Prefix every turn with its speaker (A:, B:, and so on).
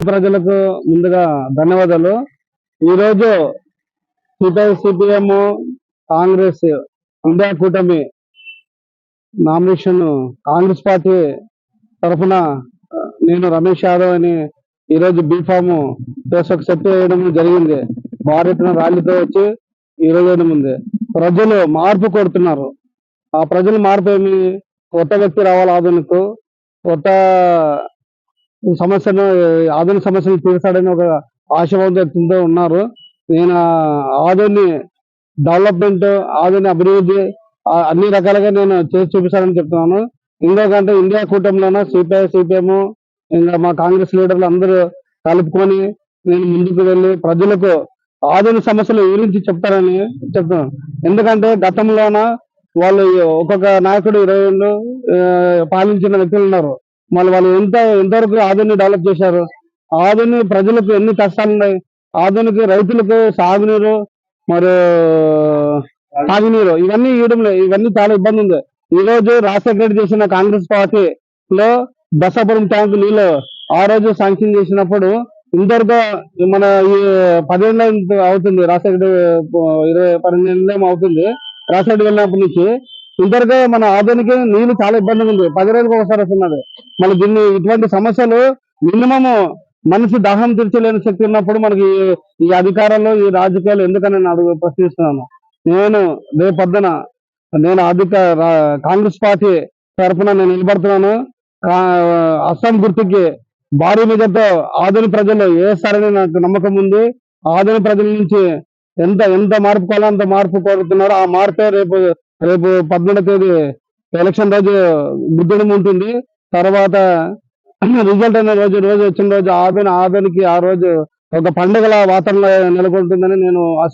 A: ప్రజలకు ముందుగా ధన్యవాదాలు. ఈరోజు సిపిఐ సిపిఎం కాంగ్రెస్ ఇండియా కూటమి నామినేషన్ కాంగ్రెస్ పార్టీ తరఫున నేను రమేష్ యాదవ్ అని ఈరోజు బీఫామ్ చేసి ఒక సెట్ జరిగింది. భారీ ర్యాలీతో వచ్చి ఈరోజు వేయడం ఉంది. ప్రజలు మార్పు కోరుతున్నారు. ఆ ప్రజలు మార్పు ఏమి? కొత్త వ్యక్తి రావాలి ఆధునికు. కొత్త సమస్యను ఆధునిక సమస్యలు తీర్చాడని ఒక ఆశావాదంతో ఉన్నారు. నేను ఆధుని డెవలప్మెంట్ ఆధుని అభివృద్ధి అన్ని రకాలుగా నేను చేసి చూపిస్తానని చెప్తున్నాను. ఇంకొకంటే ఇండియా కూటమిలోన సిపిఐ సిపిఎం ఇంకా మా కాంగ్రెస్ లీడర్లు అందరూ కలుపుకొని నేను ముందుకు వెళ్ళి ప్రజలకు ఆధునిక సమస్యలు గురించి చెప్తారని చెప్తున్నాను. ఎందుకంటే గతంలోన వాళ్ళు ఒక్కొక్క నాయకుడు ఇరవై పాలించిన వ్యక్తులు ఉన్నారు. మళ్ళీ వాళ్ళు ఎంత ఎంతవరకు ఆధుని డెవలప్ చేశారు? ఆధుని ప్రజలకు ఎన్ని కష్టాలు ఉన్నాయి? ఆధునిక రైతులకు సాగునీరు మరి తాగునీరు ఇవన్నీ ఇవ్వడం లేదు. ఇవన్నీ చాలా ఇబ్బంది ఉంది. ఈ రోజు రాజశేఖర చేసిన కాంగ్రెస్ పార్టీ లో దశాపురం ట్యాంకు నీళ్ళు ఆ రోజు శాంక్షన్ చేసినప్పుడు ఇంతవరకు మన ఈ పదిహేను అవుతుంది. రాజశేఖర ఇరవై పన్నెండు అవుతుంది. రాజశేఖర వెళ్ళినప్పటి నుంచి ఇంతవరకు మన ఆధునిక నీళ్ళు చాలా ఇబ్బందిగా ఉంది. పది రోజులకు ఒకసారి వస్తున్నది. మళ్ళీ దీన్ని ఇటువంటి సమస్యలు మినిమము మనిషి దాహం తీర్చలేని శక్తి ఉన్నప్పుడు మనకి ఈ- అధికారంలో ఈ రాజకీయాలు ఎందుకని నేను అడుగు ప్రశ్నిస్తున్నాను. నేను రేపొద్దున నేను అధిక కాంగ్రెస్ పార్టీ తరఫున నేను నిలబడుతున్నాను. అస్సాం గుర్తుకి భారీ మీదతో ఆధునిక ప్రజలు వేస్తారని నాకు నమ్మకం ఉంది? ఆధునిక ప్రజల నుంచి ఎంత ఎంత మార్పు కావాలో అంత మార్పు కోరుతున్నారో ఆ మార్పే రేపు రేపు పద్మూడవ తేదీ ఎలక్షన్ రోజు బుద్ధుడు ఉంటుంది. తర్వాత రిజల్ట్ అయిన రోజు రోజు వచ్చిన రోజు ఆబెన్ ఆబెన్కి ఆ రోజు ఒక పండుగల వాతావరణం నెలకొంటుందని నేను ఆశ